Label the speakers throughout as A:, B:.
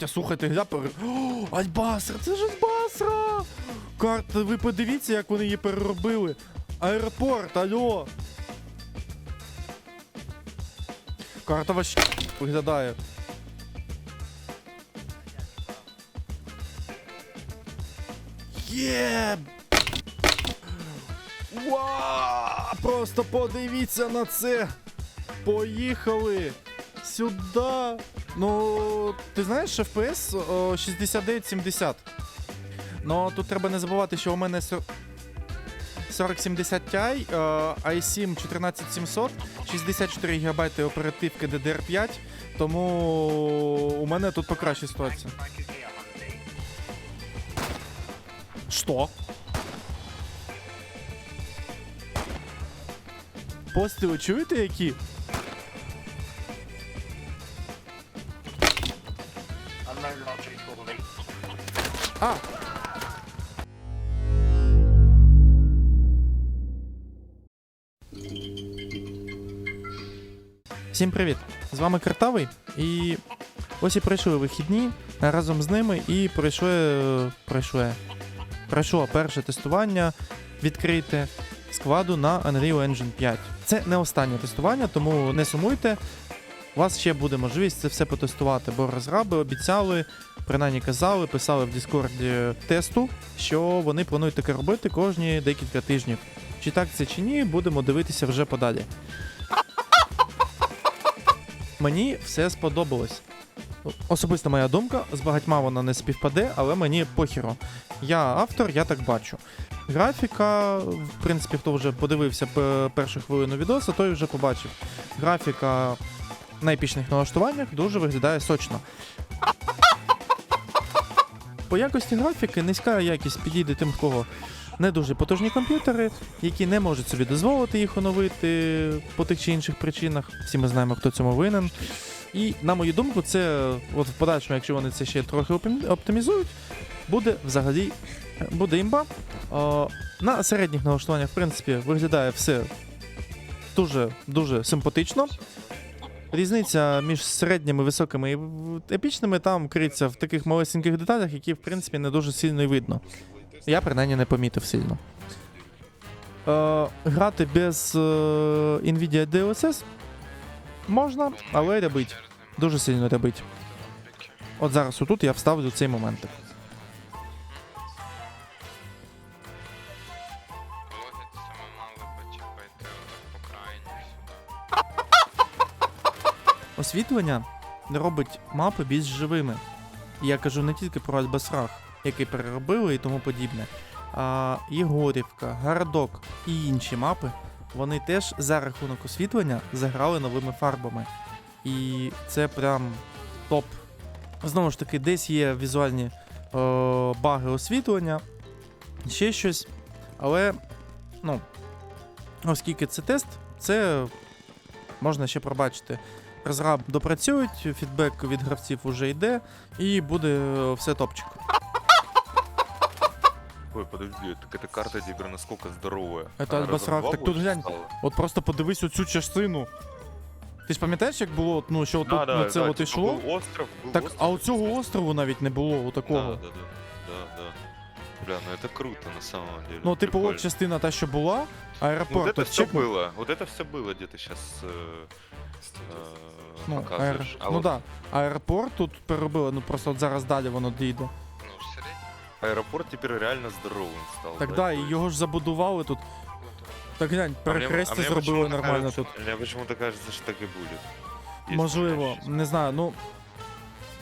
A: Настя, слухайте, гля пере... О, Альбасра, це ж Альбасра! Карта, ви подивіться, як вони її переробили. Аеропорт, алло! Карта вообще виглядає. Є! Ва! Просто подивіться на це! Поїхали! Сюди! Ну, ти знаєш, FPS о, 69-70. Ну, тут треба не забувати, що у мене сор- 4070 Ti, е, i7 14700, 64 ГБ оперативки DDR5, тому у мене тут покраща ситуація. Що? Постріли чуєте які? А! Всім привіт! З вами Картавий і ось і пройшли вихідні разом з ними і пройшли. пройшли. Пройшло перше тестування відкрите складу на Unreal Engine 5. Це не останнє тестування, тому не сумуйте. У вас ще буде можливість це все потестувати, бо розраби обіцяли, принаймні казали, писали в Діскорді тесту, що вони планують таке робити кожні декілька тижнів. Чи так це чи ні, будемо дивитися вже подалі. Мені все сподобалось. Особиста моя думка, з багатьма вона не співпаде, але мені похіро. Я автор, я так бачу. Графіка, в принципі, хто вже подивився першу хвилину відоса, той вже побачив. Графіка на епічних налаштуваннях дуже виглядає сочно. По якості графіки низька якість підійде тим, в кого не дуже потужні комп'ютери, які не можуть собі дозволити їх оновити по тих чи інших причинах. Всі ми знаємо, хто цьому винен. І на мою думку, це от в подальшому, якщо вони це ще трохи оптимізують, буде взагалі е, буде імба. О, на середніх налаштуваннях, в принципі, виглядає все дуже дуже симпатично. Різниця між середніми, високими і епічними там криється в таких малесеньких деталях, які, в принципі, не дуже сильно і видно. Я принаймні не помітив сильно. Е, грати без е, Nvidia DLSS можна, але рябить. Дуже сильно рябить. От зараз отут я вставлю цей моментик. Освітлення робить мапи більш живими. Я кажу не тільки про Альбасрах, який переробили і тому подібне, а Єгорівка, Городок і інші мапи, вони теж за рахунок освітлення заграли новими фарбами. І це прям топ. Знову ж таки, десь є візуальні е, баги освітлення, ще щось. Але, ну, оскільки це тест, це можна ще пробачити. Розраб допрацюють, фідбек від гравців уже йде, і буде е, все топчик.
B: Ой, подожди, так эта карта теперь насколько здоровая.
A: Это
B: Она
A: Альбасрак,
B: раза в два
A: так тут
B: больше
A: глянь.
B: стала?
A: От просто подивись оцю частину. Ти ж пам'ятаєш, як було, ну, що
B: Да,
A: тут
B: да,
A: на це
B: да,
A: от
B: типа
A: йшло?
B: Был остров, был
A: Так,
B: остров,
A: а у цього
B: кстати.
A: острову навіть не було у такого.
B: Да, да, да, да, да. Бля, ну это круто на самом деле.
A: Ну, типу,
B: Прикольно.
A: от частина та, що була,
B: Ну, вот
A: аеропорт.
B: это
A: от
B: все
A: чек-
B: было, вот это все было, где ты сейчас
A: Ну, аер...
B: показываешь. А
A: ну
B: вот
A: да. Аеропорт тут переробили, ну просто от зараз далі воно дійде.
C: Ну, середньо.
B: аэропорт теперь реально здоровым стал.
A: Так да, і
B: то есть-
A: його ж забудували тут. Так глянь,
B: А мне-
A: перехрестя
B: а мне
A: зробили
B: почему-то
A: нормально
B: кажется-
A: тут.
B: Мне почему-то кажется, что так и будет. Если
A: Можливо,
B: я щас-
A: не знаю, ну.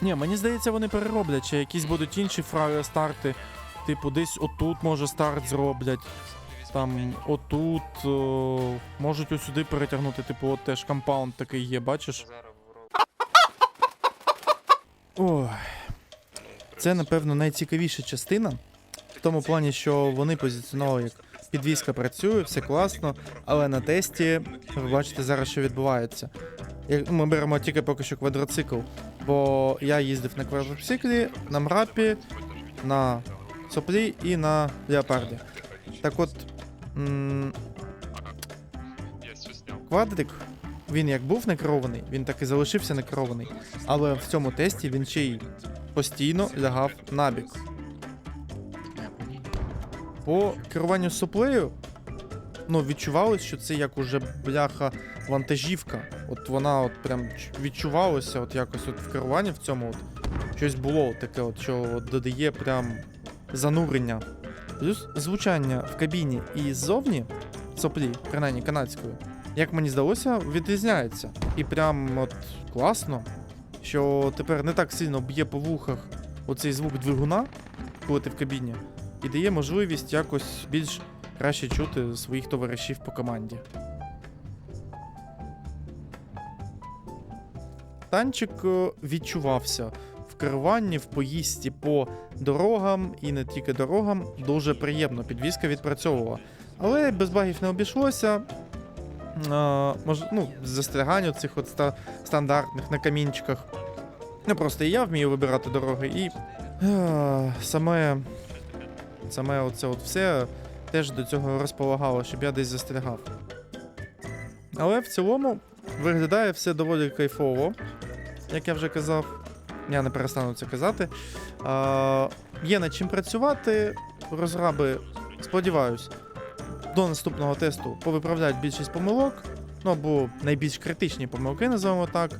A: Ні, мені здається, вони перероблять, чи якісь будуть інші фра- старти. Типу, десь отут, може, старт зроблять. Там отут. О, можуть ось сюди перетягнути, типу, от теж компаунд такий є, бачиш? Ой. Це, напевно, найцікавіша частина. В тому плані, що вони позиціонували як підвізка працює, все класно, але на тесті ви бачите зараз, що відбувається. Ми беремо тільки поки що квадроцикл, бо я їздив на квадроциклі, на мрапі, на соплі і на леопарді. Так от, квадрик, він як був не керований, він так і залишився не керований. Але в цьому тесті він ще й постійно лягав набік. По керуванню суплею, ну, відчувалось, що це як уже бляха вантажівка. От вона от прям відчувалося, от якось от в керуванні в цьому от щось було таке, от, що додає прям занурення. Плюс звучання в кабіні і ззовні соплі, принаймні канадської, як мені здалося, відрізняється. І прям от класно, що тепер не так сильно б'є по вухах оцей звук двигуна, коли ти в кабіні, і дає можливість якось більш краще чути своїх товаришів по команді. Танчик е, відчувався керуванні, в поїзді по дорогам і не тільки дорогам дуже приємно. Підвізка відпрацьовувала. Але без багів не обійшлося. А, мож, ну, застрягань цих от ста, стандартних на камінчиках. Ну просто і я вмію вибирати дороги, і е, саме, саме оце от все теж до цього розполагало, щоб я десь застрягав. Але в цілому виглядає все доволі кайфово, як я вже казав. Я не перестану це казати. А, є над чим працювати. Розраби, сподіваюсь, до наступного тесту повиправляють більшість помилок, ну або найбільш критичні помилки, називаємо так.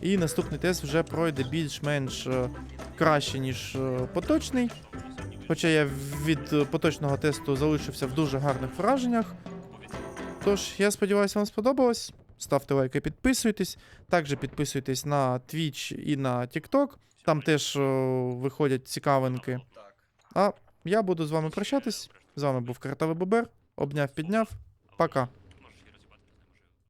A: І наступний тест вже пройде більш-менш е, краще, ніж е, поточний. Хоча я від поточного тесту залишився в дуже гарних враженнях. Тож, я сподіваюся, вам сподобалось. Ставте лайки, підписуйтесь. Також підписуйтесь на Twitch і на TikTok. Там теж о, виходять цікавинки. А я буду з вами прощатись. З вами був Картавий Бобер. Обняв, підняв. Пока.